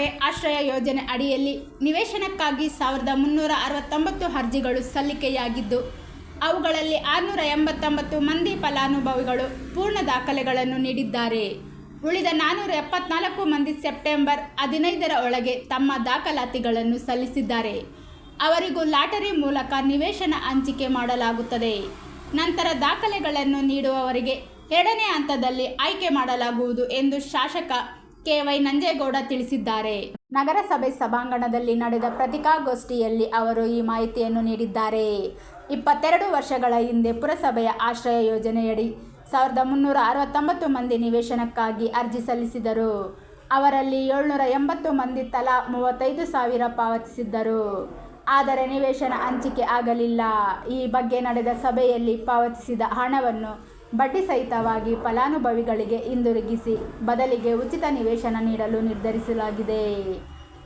ನಗರಸಭೆ ಆಶ್ರಯ ಯೋಜನೆ ಅಡಿಯಲ್ಲಿ ನಿವೇಶನಕ್ಕಾಗಿ ಸಾವಿರದ ಮುನ್ನೂರ ಅರವತ್ತೊಂಬತ್ತು ಅರ್ಜಿಗಳು ಸಲ್ಲಿಕೆಯಾಗಿದ್ದು, ಅವುಗಳಲ್ಲಿ ಆರುನೂರ ಎಂಬತ್ತೊಂಬತ್ತು ಮಂದಿ ಫಲಾನುಭವಿಗಳು ಪೂರ್ಣ ದಾಖಲೆಗಳನ್ನು ನೀಡಿದ್ದಾರೆ. ಉಳಿದ ನಾನ್ನೂರ ಎಪ್ಪತ್ನಾಲ್ಕು ಮಂದಿ ಸೆಪ್ಟೆಂಬರ್ ಹದಿನೈದರ ಒಳಗೆ ತಮ್ಮ ದಾಖಲಾತಿಗಳನ್ನು ಸಲ್ಲಿಸಿದ್ದಾರೆ. ಅವರಿಗೂ ಲಾಟರಿ ಮೂಲಕ ನಿವೇಶನ ಹಂಚಿಕೆ ಮಾಡಲಾಗುತ್ತದೆ. ನಂತರ ದಾಖಲೆಗಳನ್ನು ನೀಡುವವರಿಗೆ ಎರಡನೇ ಹಂತದಲ್ಲಿ ಆಯ್ಕೆ ಮಾಡಲಾಗುವುದು ಎಂದು ಶಾಸಕ ಕೆವೈ ನಂಜೇಗೌಡ ತಿಳಿಸಿದ್ದಾರೆ. ನಗರಸಭೆ ಸಭಾಂಗಣದಲ್ಲಿ ನಡೆದ ಪ್ರತಿಕಾಗೋಷ್ಠಿಯಲ್ಲಿ ಅವರು ಈ ಮಾಹಿತಿಯನ್ನು ನೀಡಿದ್ದಾರೆ. ಇಪ್ಪತ್ತೆರಡು ವರ್ಷಗಳ ಹಿಂದೆ ಪುರಸಭೆಯ ಆಶ್ರಯ ಯೋಜನೆಯಡಿ ಸಾವಿರದ ಮುನ್ನೂರ ಅರವತ್ತೊಂಬತ್ತು ಮಂದಿ ನಿವೇಶನಕ್ಕಾಗಿ ಅರ್ಜಿ ಸಲ್ಲಿಸಿದರು. ಅವರಲ್ಲಿ ಏಳ್ನೂರ ಎಂಬತ್ತು ಮಂದಿ ತಲಾ ಮೂವತ್ತೈದು ಸಾವಿರ ಪಾವತಿಸಿದ್ದರು. ಆದರೆ ನಿವೇಶನ ಹಂಚಿಕೆ ಆಗಲಿಲ್ಲ. ಈ ಬಗ್ಗೆ ನಡೆದ ಸಭೆಯಲ್ಲಿ ಪಾವತಿಸಿದ ಹಣವನ್ನು ಬಡ್ಡಿ ಸಹಿತವಾಗಿ ಫಲಾನುಭವಿಗಳಿಗೆ ಹಿಂದಿರುಗಿಸಿ ಬದಲಿಗೆ ಉಚಿತ ನಿವೇಶನ ನೀಡಲು ನಿರ್ಧರಿಸಲಾಗಿದೆ.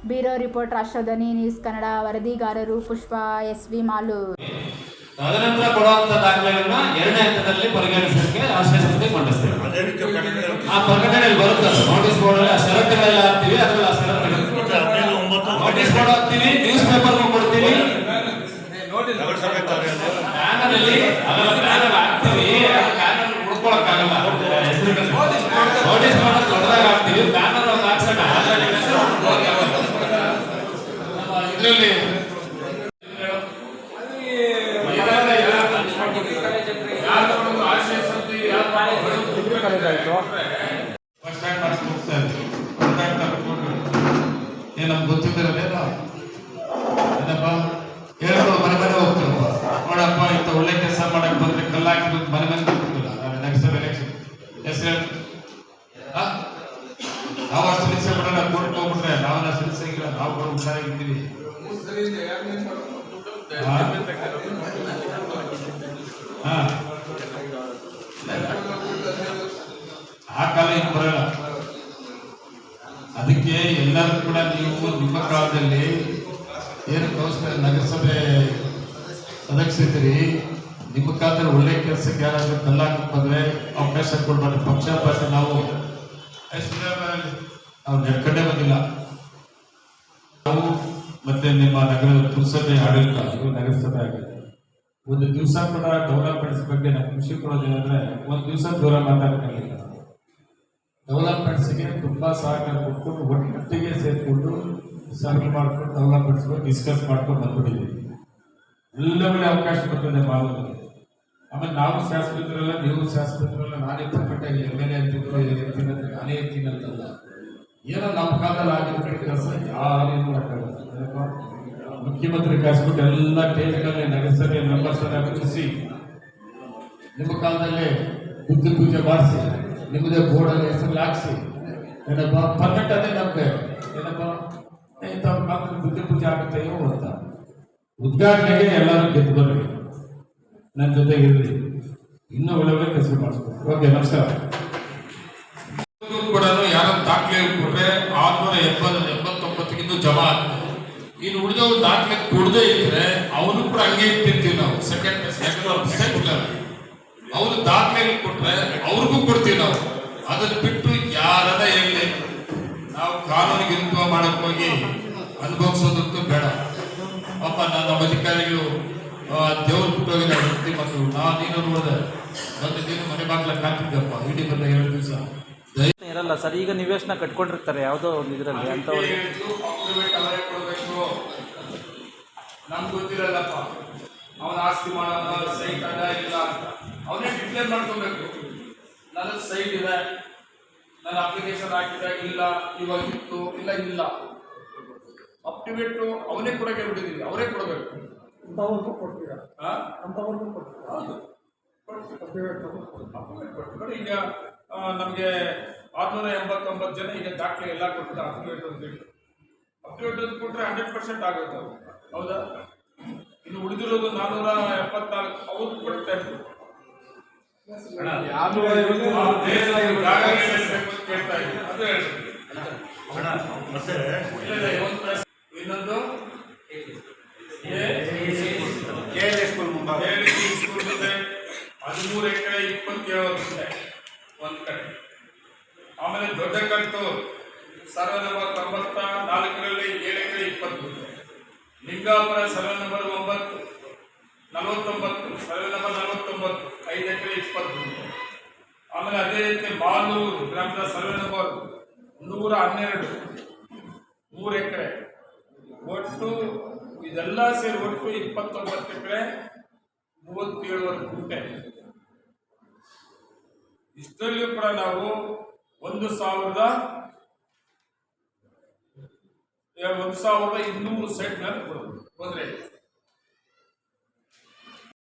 Bureau report Rashtradhwani news Kannada ವರದಿಗಾರರು Pushpa S V ಮಾಲು ತದನಂತರ ಕೊಡುವಂತ ದಾಖಲೆಗಳನ್ನ ಎರಡನೇ ಹಂತದಲ್ಲಿ ಪರಿಗಣಿಸಲಿಕ್ಕೆ ರಾಷ್ಟ್ರೀಯ ಸಮಿತಿ ಮಂಡಿಸ್ತೇವೆ ಆ ಪ್ರಕಟಣೆಯಲ್ಲಿ ಬರುತ್ತೆ ನೋಟಿಸ್ ಬೋರ್ಡ್ ಅಲ್ಲಿ ಆ ಷರತ್ತುಗಳೆಲ್ಲ ಹಾಕ್ತೀವಿ ಅದರಲ್ಲಿ ಆ ಷರತ್ತು ನೋಟಿಸ್ ಬೋರ್ಡ್ ಹಾಕ್ತೀವಿ ನ್ಯೂಸ್ ಪೇಪರ್ ಕೊಡ್ತೀವಿ ಬ್ಯಾನರ್ ಅಲ್ಲಿ ಅದೆಲ್ಲ ಬ್ಯಾನರ್ ಹಾಕ್ತೀವಿ ಬ್ಯಾನರ್ ಹುಡ್ಕೊಳಕ್ಕಾಗಲ್ಲ ನೋಟಿಸ್ ಬೋರ್ಡ್ ದೊಡ್ಡದಾಗಿ ಹಾಕ್ತೀವಿ ಬ್ಯಾನರ್ ಒಂದು ಹಾಕ್ಸೋಣ ಇದರಲ್ಲಿ ಫಸ್ಟ್ ಸ್ಟ್ಯಾಂಡ್ ಮಾಡಕ್ಕೆ ಹೋಗ್ತಾ ಇದ್ವಿ ಕಾಂಟ್ರಾಕ್ಟ್ ತಗೊಂಡು ಏನ್ ನಮ್ಗೆ ಗೊತ್ತಿದ್ದಿರಲ್ಲ ಏನಪ್ಪ ಹೇಳ್ಬೋದು ಮನೆ ಮನೆ ಹೋಗ್ತಾರಪ್ಪ ನೋಡಪ್ಪ ಇಂಥ ಒಳ್ಳೆ ಕೆಲಸ ಮಾಡಕ್ ಬಂದ್ರೆ ಕಲ್ಲಾಕಿ ಬಂದು ಮನೆ ಮನೆ ಹೋಗ್ತಿಲ್ಲ ನಗರಸಭೆ ಎಲೆಕ್ಷನ್ ಹೆಸರು ಹೇಳು ಆ? ನಾವು ಅಷ್ಟು ದಿವಸ ಬಿಡೋಣ ಕೋರ್ಟ್ ಹೋಗ್ಬಿಟ್ರೆ ನಾವು ಅಷ್ಟು ದಿವಸ ಇಲ್ಲ ನಾವು ಕೂಡ ಹುಷಾರಾಗಿದ್ದೀವಿ ಆ? ಹಾ. ಆ ಕಾಲ ಈಗ ಬರಲ್ಲ. ಅದಕ್ಕೆ ಎಲ್ಲರೂ ಕೂಡ ನೀವು ನಿಮ್ಮ ಕಾಲದಲ್ಲಿ ಏನು ಕೌನ್ಸಿಲರ್ ನಗರಸಭೆ ಸದಸ್ಯರಿದ್ದೀರಿ ನಿಮ್ಮ ಕಾಲದಲ್ಲಿ ಒಳ್ಳೆ ಕೆಲಸಕ್ಕೆ ಯಾರಾದರೂ ಕಲ್ಲಾಕಕ್ಕೆ ಬಂದ್ರೆ ಅವಕಾಶ ಕೊಡ್ಬಾರ್ದು. ಪಕ್ಷ ನಾವು ಅವ್ರು ನಡ್ಕೊಂಡೇ ಬಂದಿಲ್ಲ. ಮತ್ತೆ ನಿಮ್ಮ ನಗರದ ಪುರಸಭೆ ಆಡಳಿತ ನಗರಸಭೆ ಆಗಿದೆ. ಒಂದು ದಿವಸ ಕೂಡ ಡೆವಲಪ್ಮೆಂಟ್ಸ್ ಬಗ್ಗೆ ನಾವು ಖುಷಿ ಕೊಡೋದೇನಂದ್ರೆ ಒಂದು ದಿವಸ ದೂರ ಮಾತಾಡಕ್ಕಾಗಿಲ್ಲ ಡೆವಲಪ್ಮೆಂಟ್ಸ್ಗೆ ತುಂಬಾ ಸಹಕಾರ ಕೊಟ್ಟು ಒಟ್ಟಿಗೆ ಸೇರ್ಕೊಂಡು ಸರ್ವೆ ಮಾಡ್ಕೊಂಡು ಡೆವಲಪ್ಮೆಂಟ್ಸ್ ಡಿಸ್ಕಸ್ ಮಾಡ್ಕೊಂಡು ಬಂದ್ಬಿಟ್ಟಿದ್ದೀವಿ. ಎಲ್ಲ ಕಡೆ ಅವಕಾಶ ಬರ್ತದೆ ಮಾಡೋದಕ್ಕೆ ಆಮೇಲೆ ನಾವು ಶಾಸಕರಲ್ಲ ನೀವು ಶಾಸಕರಲ್ಲ ನಾನೇ ಪರ್ಫೆಕ್ಟಾಗಿ ಎಂ ಎಲ್ ಎ ಅಂತ ನಾನೇ ಇರ್ತೀನಿ ಏನೋ ನಮ್ಮ ಕಾಲದಲ್ಲಿ ಆಗಿರ್ತಕ್ಕ ಕೆಲಸ ಯಾರೇನು? ಮುಖ್ಯಮಂತ್ರಿ ಕರೆಸ್ಬಿಟ್ಟು ಎಲ್ಲ ಟೇಜ್ಗಳನ್ನೇ ನಗರಸಭೆ ಮೆಂಬರ್ಸ್ ಅನ್ನ ಕೂರಿಸಿ ನಿಮ್ಮ ಕಾಲದಲ್ಲೇ ಬುದ್ಧಿ ಪೂಜೆ ಮಾಡಿಸಿ, ನಿಮ್ಮದೇ ಬೋರ್ಡಲ್ಲಿ ಹೆಸರು ಹಾಕ್ಸಿ, ಏನಪ್ಪ ಪರ್ಫೆಕ್ಟ್ ಅದೇ ನಮಗೆ ಏನಪ್ಪ ಇಂಥ ಕಾಲದಲ್ಲಿ ಬುದ್ಧಿ ಪೂಜೆ ಆಗುತ್ತೆಯೋ ಅಂತ. ಉದ್ಘಾಟನೆಗೆ ಎಲ್ಲರೂ ಗೆದ್ದು ಬರ್ರಿ ನನ್ನ ಜೊತೆ ಇರ್ರಿ ಇನ್ನೂ ಒಳ್ಳೆ ಒಳ್ಳೆ ಕೆಲಸ ಮಾಡಿಸ್ಬೇಕು. ಓಕೆ, ನಮಸ್ಕಾರ. ಕೂಡ ಯಾರೋ ದಾಖಲೆ ಕೊಟ್ರೆ ಆರ್ನೂರ ಎಪ್ಪತ್ತು ಎಂಬತ್ತೊಂಬತ್ತಕ್ಕಿಂತ ಜಮಾ ಆಗ್ತದೆ ಇನ್ನು ಉಳಿದವ್ರು ದಾಖಲೆ ಕೊಡದೇ ಇದ್ರೆ ಅವನು ಕೂಡ ಹಂಗೆ ಇಟ್ಟಿರ್ತೀವಿ ನಾವು. ಸೆಕೆಂಡ್ ಸೆಕೆಂಡ್ ಅವ್ರು ದಾಖಲೆ ಕೊಟ್ರೆ ಅವ್ರಿಗೂ ಕೊಡ್ತೀವಿ ನಾವು. ಅದನ್ನ ಬಿಟ್ಟು ಯಾರದ ಎಲ್ಲಿ ನಾವು ಕಾನೂನಿಗೆ ಅನುಭವ ಮಾಡಕ್ ಹೋಗಿ ಅನುಭವಿಸೋದಂತೂ ಬೇಡ. ಅಪ್ಪ ನಾನು ನಮ್ಮ ಅಧಿಕಾರಿಗಳು ದೇವ್ರ ಬಿಟ್ಟೋಗಿ ಮತ್ತು ನಾನು ನೀನು ನೋಡಿದೆ. ಒಂದು ದಿನ ಮನೆ ಬಾಗಿಲ ಕಾತಿದ್ದಪ್ಪ ಇಡೀ ಬಂದ ಎರಡು ದಿವಸ. ಇರಲ್ಲ ಸರ್ ಈಗ ನಿವೇಶನ ಕಟ್ಕೊಂಡಿರ್ತಾರೆ ಯಾವುದೋ ಒಂದು ಇದರಲ್ಲಿ ಅಂಥವ್ರಿಗೆ ಅವರೇ ಕೊಡಬೇಕು. ನಮ್ಗೆ ಗೊತ್ತಿರಲ್ಲಪ್ಪ. ಅವನ ಆಸ್ತಿ ಮಾಡೋಣ ಸೈಟ್ ಅದ ಇಲ್ಲ ಅಂತ. ಅವನೇ ಡಿಕ್ಲೇರ್ ಮಾಡ್ಕೊಬೇಕು. ನನ್ನ ಸೈಟ್ ಇದೆ ನನ್ನ ಅಪ್ಲಿಕೇಶನ್ ಹಾಕಿದೆ ಇಲ್ಲ ಇವಾಗ ಇತ್ತು ಇಲ್ಲ ಇಲ್ಲ. ಅಪ್ಟಿಮೇಟು ಅವನೇ ಕೂಡ ಬಿಟ್ಟಿದ್ದೀವಿ ಅವರೇ ಕೊಡಬೇಕು. ಅಂಥವ್ರಿಗೂ ಕೊಡ್ತೀರಾ? ಅಂಥವ್ರಿಗೂ ಕೊಡ್ತೀರಾ? ಹೌದು. ಅಪ್ಲಿಮೇಟ್ ಕೊಡ್ತೀವಿ ಈಗ ನಮ್ಗೆ ಆರ್ನೂರ ಎಂಬತ್ತೊಂಬತ್ತು ಜನ ಈಗ ದಾಖಲೆ ಎಲ್ಲ ಕೊಟ್ಟಿದ್ದಾರೆ ಅಪ್ಡೇಟ್ ಅಂತ ಹೇಳಿ ಅಪ್ಡೇಟ್ ಅಂತ ಕೊಟ್ಟರೆ ಹಂಡ್ರೆಡ್ ಪರ್ಸೆಂಟ್ ಆಗುತ್ತೆ ಅದು. ಹೌದಾ ಇನ್ನು ಉಳಿದಿರೋದು ನಾನ್ನೂರ ಎಪ್ಪತ್ನಾಲ್ಕು ಅವ್ರು ಒಂದು ಪ್ರಶ್ನೆ. ಇನ್ನೊಂದು ಹದಿಮೂರು ಎಕರೆ ಇಪ್ಪತ್ತೇಳು ಒಂದು ಕಡೆ. ಆಮೇಲೆ ದೊಡ್ಡ ಕಟ್ಟು ಸರ್ವೆ ನಂಬರ್ ತೊಂಬತ್ತ ನಾಲ್ಕರಲ್ಲಿ ಏಳಕ್ಕೆ ಇಪ್ಪತ್ತು. ಲಿಂಗಾಪುರ ಸರ್ವೆ ನಂಬರ್ ಒಂಬತ್ತು. ನಲವತ್ತೊಂಬತ್ತು. ಸರ್ವೆ ನಂಬರ್ ನಲವತ್ತೊಂಬತ್ತು. ಐದು ಎಕರೆ ಇಪ್ಪತ್ತು. ಆಮೇಲೆ ಅದೇ ರೀತಿ ಮಾಲೂರು ಗ್ರಾಮದ ಸರ್ವೆ ನಂಬರ್ ನೂರ ಹನ್ನೆರಡು. ಮೂರು ಎಕರೆ. ಒಟ್ಟು ಇದೆಲ್ಲ ಸೇರಿ ಒಟ್ಟು ಇಪ್ಪತ್ತೊಂಬತ್ತು ಎಕರೆ ಮೂವತ್ತೇಳುವರೆ ಗುಂಟೆ. ಇಷ್ಟರಲ್ಲೂ ಕೂಡ ನಾವು ಒಂದು ಸಾವಿರದ ಒಂದು ಸಾವಿರದ ಇನ್ನೂರು ಸೆಟ್ ತೊಂದರೆ